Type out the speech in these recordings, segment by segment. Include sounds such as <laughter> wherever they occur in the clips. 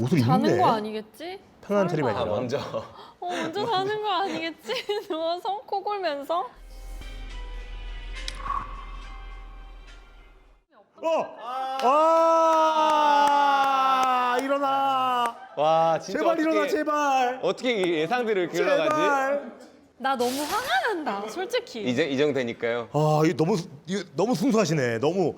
옷을 자는 입네. 거 아니겠지? 편한 아 아니라. 먼저 어, 먼저 자는 거 아니겠지? <laughs> 누워서 코 골면서? 어! 아! 일어나! 와 진짜 제발 어떻게, 일어나 제발. 어떻게 이 이렇게 흘러가지? 제발. 나 너무 화가 난다, 솔직히. 이제 이 정도 되니까요. 아, 이거 너무 이거 너무 순수하시네. 너무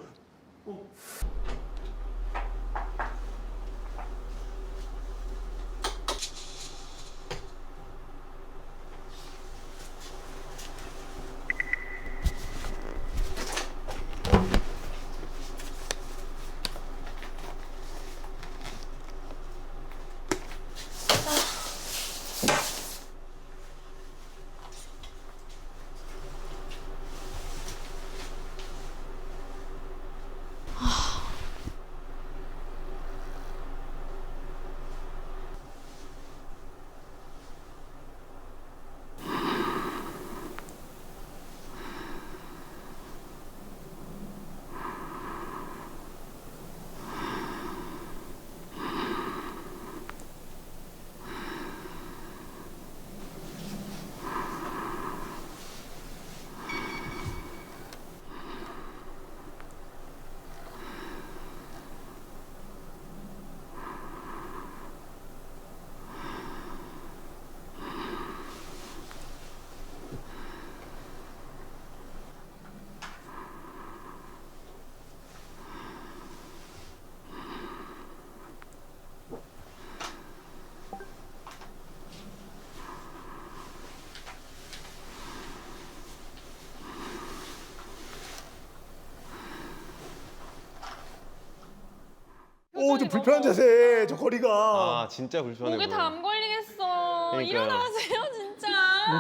불편한 자세. 저 거리가. 아 진짜 불편해 목에 보여. 다안 걸리겠어. 그러니까요. 일어나세요, 진짜.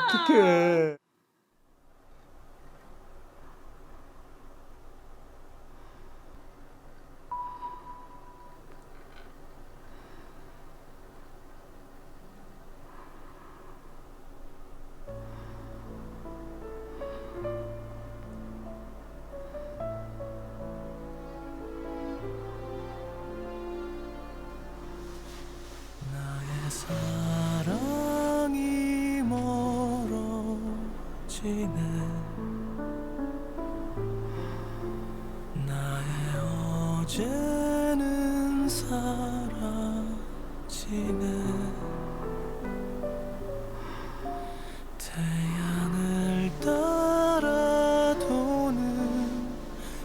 어떡해. 나의 어제는 사라지네 태양을 따라 도는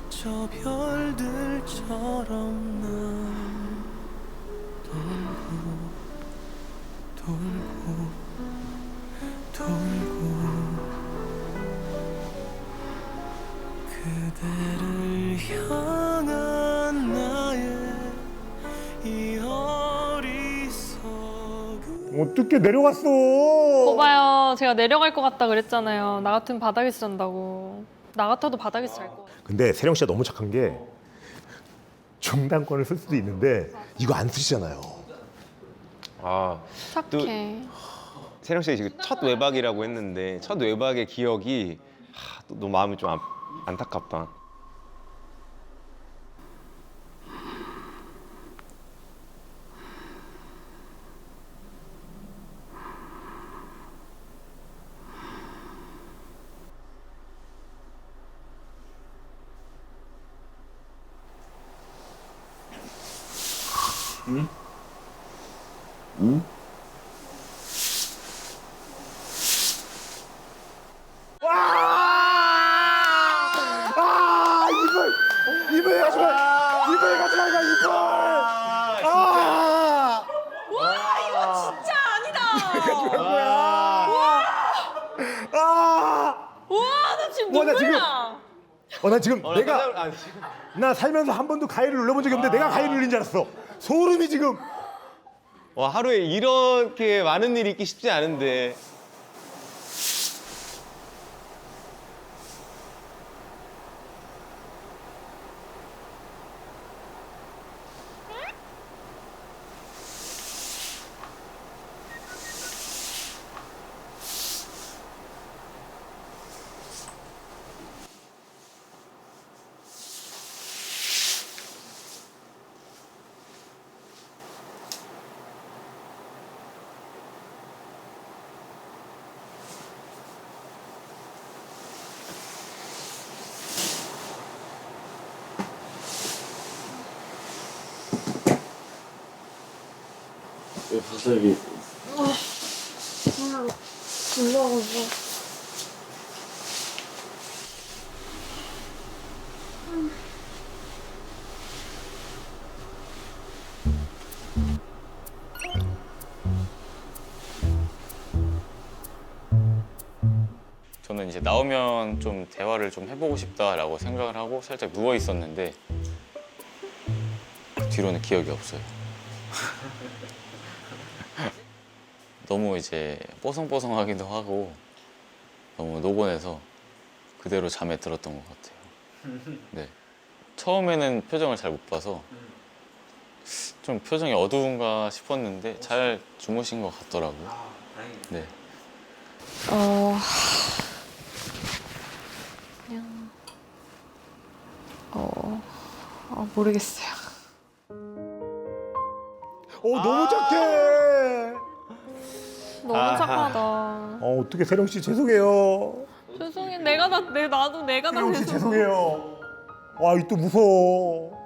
저 별들처럼 난 돌고 돌고 그대를 향한 나의 이 어리석은 어떻게 내려갔어? 거봐요, 제가 내려갈 것 같다 그랬잖아요. 나 같으면 바닥에서 잔다고. 나 같아도 바닥에서 잘 거. 근데 세령 씨가 너무 착한 게 중단권을 쓸 수도 있는데 이거 안 쓰시잖아요. 아 착해. 세령 씨가 지금 첫 외박이라고 했는데 첫 외박의 기억이 하, 또 너무 마음이 좀 안, 안타깝다. 아 이불 이불 가지 마 이불 가지 말가 이불 아 와, 이거 진짜 아 와, 나 지금 와, 나 눈물 지금- 나. 어, 나 지금 어, 내가 나, 아, 지금- 나 살면서 한 번도 가위를 눌러본 적이 없는데 내가 가위를 눌린 줄 알았어. 소름이 지금. 와 하루에 이렇게 많은 일이 있기 쉽지 않은데 갑자기 불러가지고. 저는 이제 나오면 좀 대화를 좀 해보고 싶다라고 생각을 하고 살짝 누워 있었는데 그 뒤로는 기억이 없어요. <laughs> 너무 이제 뽀송뽀송하기도 하고 너무 노곤해서 그대로 잠에 들었던 것 같아요. <laughs> 네. 처음에는 표정을 잘 못 봐서 좀 표정이 어두운가 싶었는데 잘 주무신 것 같더라고요. 네. 어. 그냥. 어. 아, 모르겠어요. 어 너무 착해. 너무 착하다. 어 어떻게 세령 씨 죄송해요. 죄송해. 내가 다, 내, 나도 내가 다 세령 씨 죄송해. 죄송해요. 와 이 또 무서워.